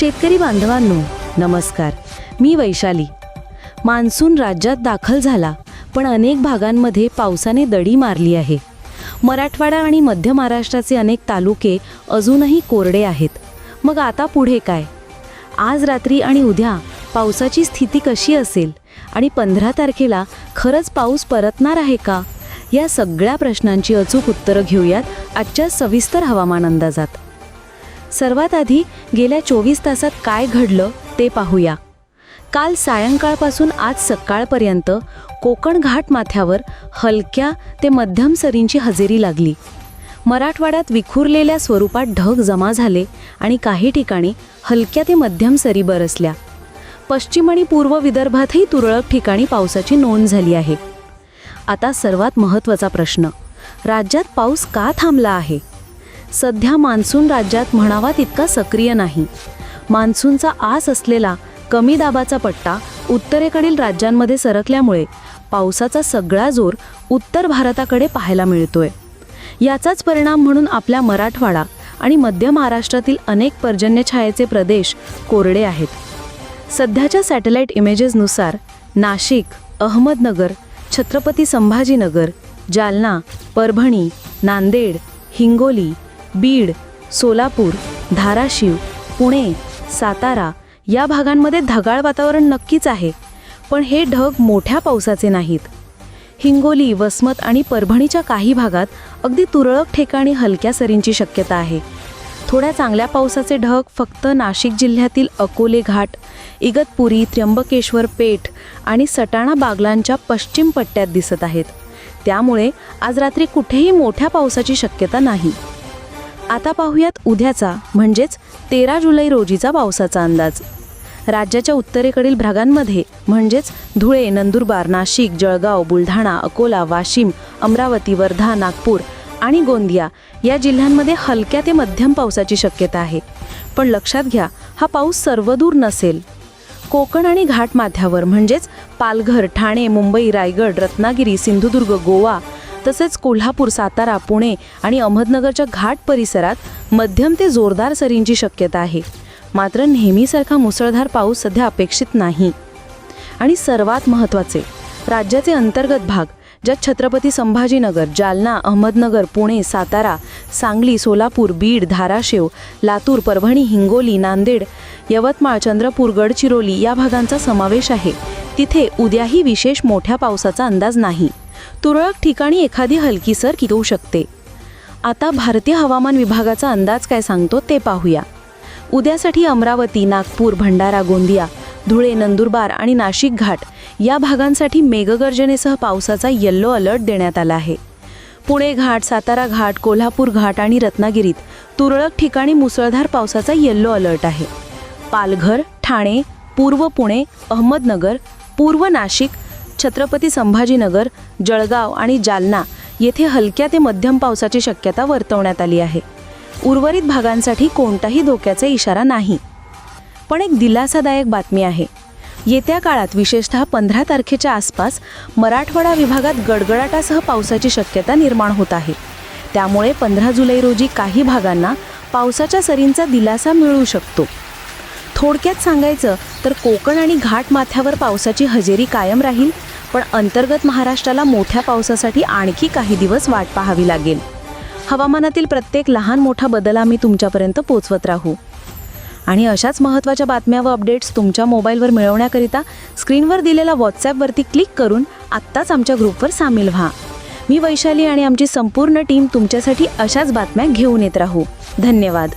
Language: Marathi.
शेतकरी बांधवांनो नमस्कार. मी वैशाली. मान्सून राज्यात दाखल झाला पण अनेक भागांमध्ये पावसाने दडी मारली आहे. मराठवाडा आणि मध्य महाराष्ट्राचे अनेक तालुके अजूनही कोरडे आहेत. मग आता पुढे काय? आज रात्री आणि उद्या पावसाची स्थिती कशी असेल? आणि पंधरा तारखेला खरंच पाऊस परतणार आहे का? या सगळ्या प्रश्नांची अचूक उत्तरं घेऊयात आजच्या सविस्तर हवामान अंदाजात. सर्वात आधी गेल्या चोवीस तासात काय घडलं ते पाहूया. काल सायंकाळपासून आज सकाळपर्यंत कोकण घाट माथ्यावर हलक्या ते मध्यम सरींची हजेरी लागली. मराठवाड्यात विखुरलेल्या स्वरूपात ढग जमा झाले आणि काही ठिकाणी हलक्या ते मध्यम सरी बरसल्या. पश्चिम आणि पूर्व विदर्भातही तुरळक ठिकाणी पावसाची नोंद झाली आहे. आता सर्वात महत्त्वाचा प्रश्न राज्यात पाऊस का थांबला आहे? सध्या मान्सून राज्यात म्हणावा तितका सक्रिय नाही. मान्सूनचा आस असलेला कमी दाबाचा पट्टा उत्तरेकडील राज्यांमध्ये सरकल्यामुळे पावसाचा सगळा जोर उत्तर भारताकडे पाहायला मिळतोय. याचाच परिणाम म्हणून आपल्या मराठवाडा आणि मध्य महाराष्ट्रातील अनेक पर्जन्यछायेचे प्रदेश कोरडे आहेत. सध्याच्या सॅटेलाईट इमेजेसनुसार नाशिक अहमदनगर छत्रपती संभाजीनगर जालना परभणी नांदेड हिंगोली बीड सोलापूर धाराशिव पुणे सातारा या भागांमध्ये ढगाळ वातावरण नक्कीच आहे पण हे ढग मोठ्या पावसाचे नाहीत. हिंगोली वसमत आणि परभणीच्या काही भागात अगदी तुरळक ठिकाणी हलक्या सरींची शक्यता आहे. थोड्या चांगल्या पावसाचे ढग फक्त नाशिक जिल्ह्यातील अकोले घाट इगतपुरी त्र्यंबकेश्वर पेठ आणि सटाणा बागलांच्या पश्चिम पट्ट्यात दिसत आहेत. त्यामुळे आज रात्री कुठेही मोठ्या पावसाची शक्यता नाही. आता पाहूयात उद्याचा म्हणजेच तेरा जुलै रोजीचा पावसाचा अंदाज. राज्याच्या उत्तरेकडील भागांमध्ये म्हणजेच धुळे नंदुरबार नाशिक जळगाव बुलढाणा अकोला वाशिम अमरावती वर्धा नागपूर आणि गोंदिया या जिल्ह्यांमध्ये हलक्या ते मध्यम पावसाची शक्यता आहे. पण लक्षात घ्या हा पाऊस सर्वदूर नसेल. कोकण आणि घाटमाथ्यावर म्हणजेच पालघर ठाणे मुंबई रायगड रत्नागिरी सिंधुदुर्ग गोवा तसेच कोल्हापूर सातारा पुणे आणि अहमदनगरच्या घाट परिसरात मध्यम ते जोरदार सरींची शक्यता आहे. मात्र नेहमीसारखा मुसळधार पाऊस सध्या अपेक्षित नाही. आणि सर्वात महत्त्वाचे राज्याचे अंतर्गत भाग ज्यात छत्रपती संभाजीनगर जालना अहमदनगर पुणे सातारा सांगली सोलापूर बीड धाराशिव लातूर परभणी हिंगोली नांदेड यवतमाळ चंद्रपूर गडचिरोली या भागांचा समावेश आहे. तिथे उद्याही विशेष मोठ्या पावसाचा अंदाज नाही. तुरळक ठिकाणी एखादी हलकी सर येऊ शकते. आता भारतीय हवामान विभागाचा अंदाज काय सांगतो ते पाहूया. उद्यासाठी अमरावती नागपूर भंडारा गोंदिया धुळे नंदुरबार आणि नाशिक घाट या भागांसाठी मेघगर्जनेसह पावसाचा येल्लो अलर्ट देण्यात आला आहे. पुणे घाट सातारा घाट कोल्हापूर घाट आणि रत्नागिरीत तुरळक ठिकाणी मुसळधार पावसाचा येल्लो अलर्ट आहे. पालघर ठाणे पूर्व पुणे अहमदनगर पूर्व नाशिक छत्रपती संभाजीनगर जळगाव आणि जालना येथे हलक्या ते मध्यम पावसाची शक्यता वर्तवण्यात आली आहे. उर्वरित भागांसाठी कोणताही धोक्याचा इशारा नाही. पण एक दिलासादायक बातमी आहे. येत्या काळात विशेषतः पंधरा तारखेच्या आसपास मराठवाडा विभागात गडगडाटासह पावसाची शक्यता निर्माण होत आहे. त्यामुळे पंधरा जुलै रोजी काही भागांना पावसाच्या सरींचा दिलासा मिळू शकतो. थोडक्यात सांगायचं तर कोकण आणि घाट माथ्यावर पावसाची हजेरी कायम राहील पण अंतर्गत महाराष्ट्राला मोठ्या पावसासाठी आणखी काही दिवस वाट पाहावी लागेल. हवामानातील प्रत्येक लहान मोठा बदल आम्ही तुमच्यापर्यंत पोचवत राहू. आणि अशाच महत्त्वाच्या बातम्या व अपडेट्स तुमच्या मोबाईलवर मिळवण्याकरिता स्क्रीनवर दिलेल्या व्हॉट्सॲपवरती क्लिक करून आत्ताच आमच्या ग्रुपवर सामील व्हा. मी वैशाली आणि आमची संपूर्ण टीम तुमच्यासाठी अशाच बातम्या घेऊन येत राहू. धन्यवाद.